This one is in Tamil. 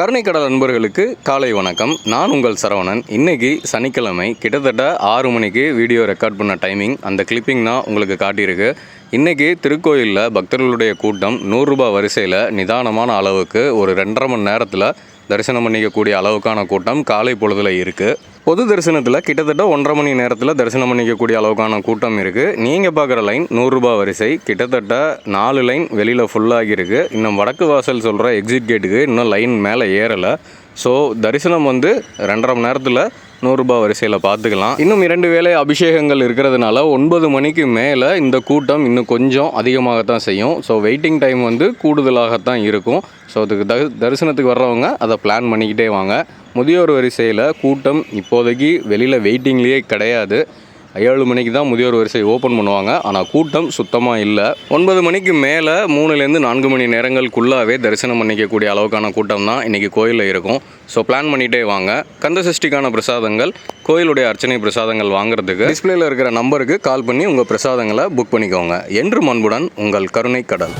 கருணைக்கடல் அன்பர்களுக்கு காலை வணக்கம். நான் உங்கள் சரவணன். இன்னைக்கு சனிக்கிழமை கிட்டத்தட்ட ஆறு மணிக்கு வீடியோ ரெக்கார்ட் பண்ண டைமிங். அந்த கிளிப்பிங் தான் உங்களுக்கு காட்டியிருக்கு. இன்றைக்கி திருக்கோயிலில் பக்தர்களுடைய கூட்டம் நூறுரூபா வரிசையில் நிதானமான அளவுக்கு ஒரு ரெண்டரை மணி நேரத்தில் தரிசனம் பண்ணிக்கக்கூடிய அளவுக்கான கூட்டம் காலை பொழுதில் இருக்குது பொது தரிசனத்தில் கிட்டத்தட்ட ஒன்றரை மணி நேரத்தில் தரிசனம் பண்ணிக்கக்கூடிய அளவுக்கான கூட்டம் இருக்குது நீங்கள் பார்க்குற லைன் நூறுரூபா வரிசை. கிட்டத்தட்ட நாலு லைன் வெளியில் ஃபுல்லாகிருக்கு இன்னும் வடக்கு வாசல் சொல்கிற எக்ஸிட் கேட்டுக்கு இன்னும் லைன் மேலே ஏறலை. ஸோ தரிசனம் வந்து ரெண்டரை மணி நேரத்தில் நூறுரூபா வரிசையில் பார்த்துக்கலாம். இன்னும் இரண்டு வேளை அபிஷேகங்கள் இருக்கிறதுனால ஒன்பது மணிக்கு மேலே இந்த கூட்டம் இன்னும் கொஞ்சம் அதிகமாகத்தான் செய்யும். ஸோ வெயிட்டிங் டைம் வந்து கூடுதலாகத்தான் இருக்கும். ஸோ அதுக்கு த தரிசனத்துக்கு வர்றவங்க அதை பிளான் பண்ணிக்கிட்டே வாங்க. முதியோர் வரிசையில் கூட்டம் இப்போதைக்கு வெளியில் வெயிட்டிங்லேயே கிடையாது. ஏழு மணிக்கு தான் முதியோர் வரிசை ஓப்பன் பண்ணுவாங்க. ஆனால் கூட்டம் சுத்தமாக இல்லை. ஒன்பது மணிக்கு மேலே மூணுலேருந்து நான்கு மணி நேரங்களுக்குள்ளாவே தரிசனம் பண்ணிக்கக்கூடிய அளவுக்கான கூட்டம் தான் இன்றைக்கி கோயிலில் இருக்கும். ஸோ பிளான் பண்ணிகிட்டே வாங்க. கந்த சஷ்டிக்கான பிரசாதங்கள் கோயிலுடைய அர்ச்சனை பிரசாதங்கள் வாங்குறதுக்கு டிஸ்பிளேயில் இருக்கிற நம்பருக்கு கால் பண்ணி உங்கள் பிரசாதங்களை புக் பண்ணிக்கோங்க. என்று அன்புடன் உங்கள் கருணை கடல்